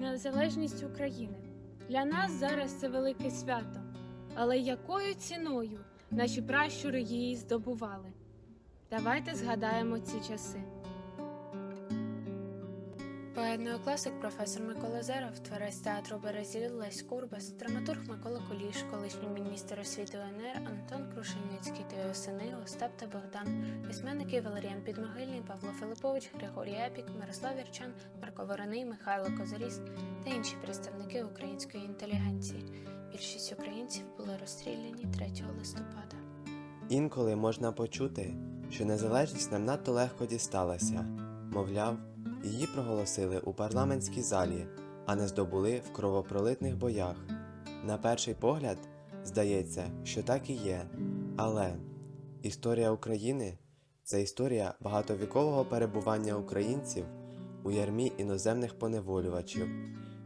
незалежність України. Для нас зараз це велике свято. Але якою ціною наші пращури її здобували? Давайте згадаємо ці часи. Поет-неокласик професор Микола Зеров, творець театру Березіль Лесь Курбас, драматург Микола Куліш, колишній міністр освіти УНР Антон Крушельницький та його сини Остап та Богдан, письменники Валеріан Підмогильний, Павло Филипович, Григорій Епік, Мирослав Вірчан, Марко Вороний, Михайло Козаріс та інші представники української інтелігенції. Більшість українців були розстріляні 3 листопада. Інколи можна почути, що незалежність нам надто легко дісталася, мовляв, її проголосили у парламентській залі, а не здобули в кровопролитних боях. На перший погляд, здається, що так і є, але історія України це історія багатовікового перебування українців у ярмі іноземних поневолювачів.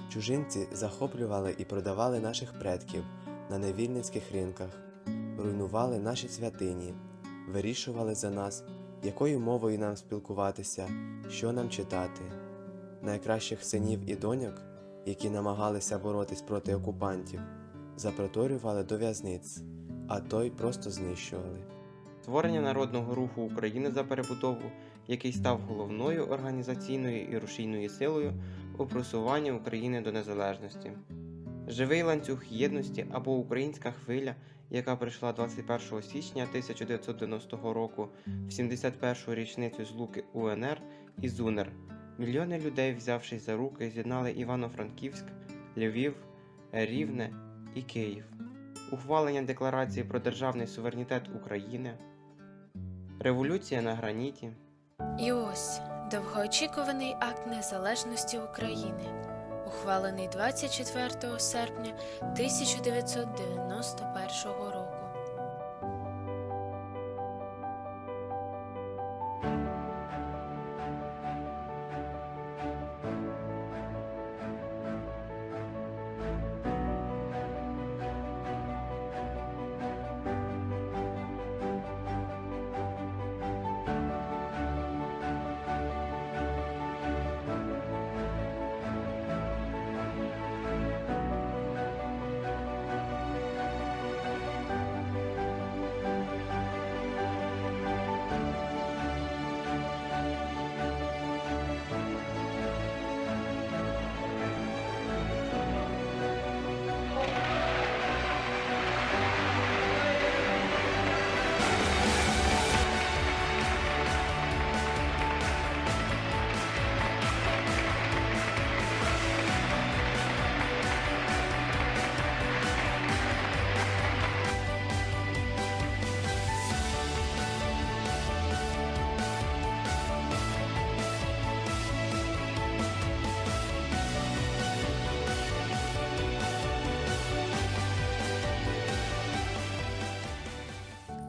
Чужинці захоплювали і продавали наших предків на невільницьких ринках, руйнували наші святині, вирішували за нас, якою мовою нам спілкуватися, що нам читати. Найкращих синів і доньок, які намагалися боротись проти окупантів, запроторювали до в'язниць, а той просто знищували. Створення народного руху України за перебудову, який став головною організаційною і рушійною силою у просуванні України до незалежності. Живий ланцюг єдності або українська хвиля, яка прийшла 21 січня 1990 року в 71-шу річницю злуки УНР і ЗУНР. Мільйони людей, взявшись за руки, з'єднали Івано-Франківськ, Львів, Рівне і Київ. Ухвалення Декларації про державний суверенітет України, Революція на граніті, І ось довгоочікуваний акт незалежності України, ухвалений 24 серпня 1991 року.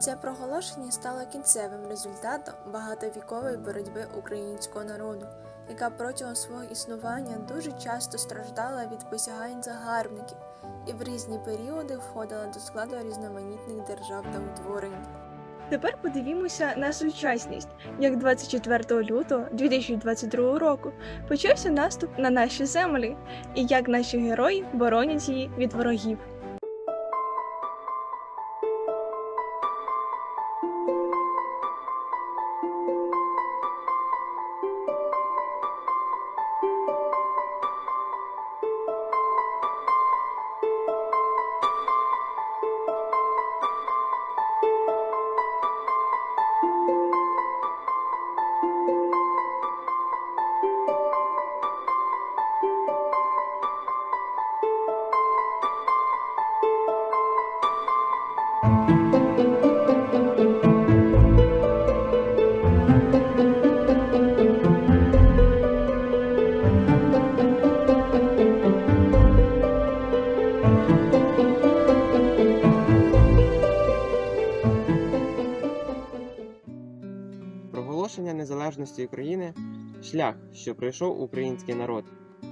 Це проголошення стало кінцевим результатом багатовікової боротьби українського народу, яка протягом свого існування дуже часто страждала від посягань загарбників і в різні періоди входила до складу різноманітних держав та утворень. Тепер подивімося на сучасність, як 24 лютого 2022 року почався наступ на наші землі, і як наші герої боронять її від ворогів. Незалежності України шлях, що пройшов український народ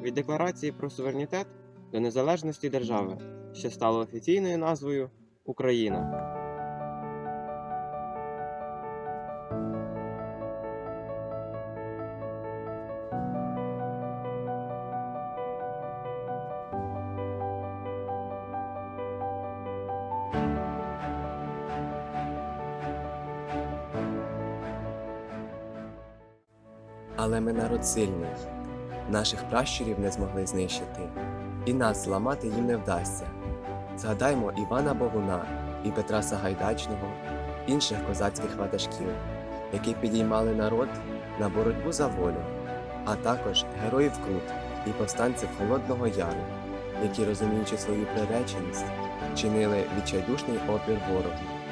від декларації про суверенітет до незалежності держави, що стало офіційною назвою Україна. Але ми народ сильний. Наших пращурів не змогли знищити, і нас зламати їм не вдасться. Згадаймо Івана Богуна і Петра Сагайдачного, інших козацьких ватажків, які підіймали народ на боротьбу за волю, а також героїв Крут і повстанців Холодного Яру, які, розуміючи свою приреченість, чинили відчайдушний опір ворогу.